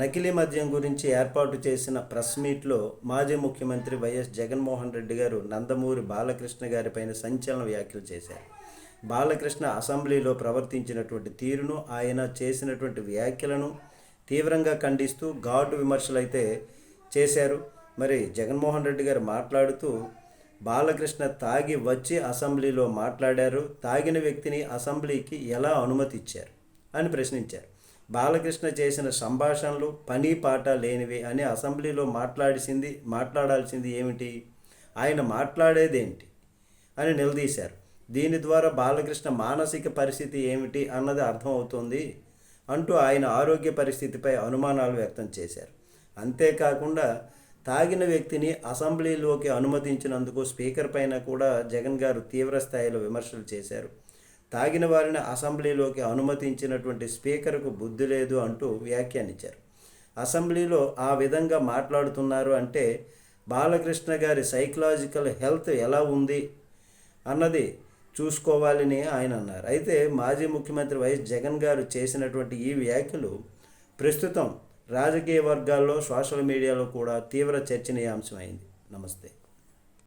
నకిలీ మద్యం గురించి ఏర్పాటు చేసిన ప్రెస్ మీట్లో మాజీ ముఖ్యమంత్రి వైఎస్ జగన్మోహన్ రెడ్డి గారు నందమూరి బాలకృష్ణ గారిపైన సంచలన వ్యాఖ్యలు చేశారు. బాలకృష్ణ అసెంబ్లీలో ప్రవర్తించినటువంటి తీరును ఆయన చేసినటువంటి వ్యాఖ్యలను తీవ్రంగా ఖండిస్తూ ఘాటు విమర్శలు అయితే చేశారు. మరి జగన్మోహన్ రెడ్డి గారు మాట్లాడుతూ బాలకృష్ణ తాగి వచ్చి అసెంబ్లీలో మాట్లాడారు తాగిన వ్యక్తిని అసెంబ్లీకి ఎలా అనుమతి ఇచ్చారు అని ప్రశ్నించారు. బాలకృష్ణ చేసిన సంభాషణలు పని పాట లేనివి అని అసెంబ్లీలో మాట్లాడిసింది మాట్లాడాల్సింది ఏమిటి? ఆయన మాట్లాడేదేంటి? అని నిలదీశారు. దీని ద్వారా బాలకృష్ణ మానసిక పరిస్థితి ఏమిటి అన్నది అర్థమవుతుంది అంటూ ఆయన ఆరోగ్య పరిస్థితిపై అనుమానాలు వ్యక్తం చేశారు. అంతేకాకుండా తాగిన వ్యక్తిని అసెంబ్లీలోకి అనుమతించినందుకు స్పీకర్ పైన కూడా జగన్ గారు తీవ్ర స్థాయిలో విమర్శలు చేశారు. తాగిన వారిని అసెంబ్లీలోకి అనుమతించినటువంటి స్పీకర్కు బుద్ధి లేదు అంటూ వ్యాఖ్యానించారు. అసెంబ్లీలో ఆ విధంగా మాట్లాడుతున్నారు అంటే బాలకృష్ణ గారి సైకలాజికల్ హెల్త్ ఎలా ఉంది అన్నది చూసుకోవాలని ఆయన అన్నారు. అయితే మాజీ ముఖ్యమంత్రి వైఎస్ జగన్ గారు చేసినటువంటి ఈ వ్యాఖ్యలు ప్రస్తుతం రాజకీయ వర్గాల్లో సోషల్ మీడియాలో కూడా తీవ్ర చర్చనీయాంశమైంది. నమస్తే.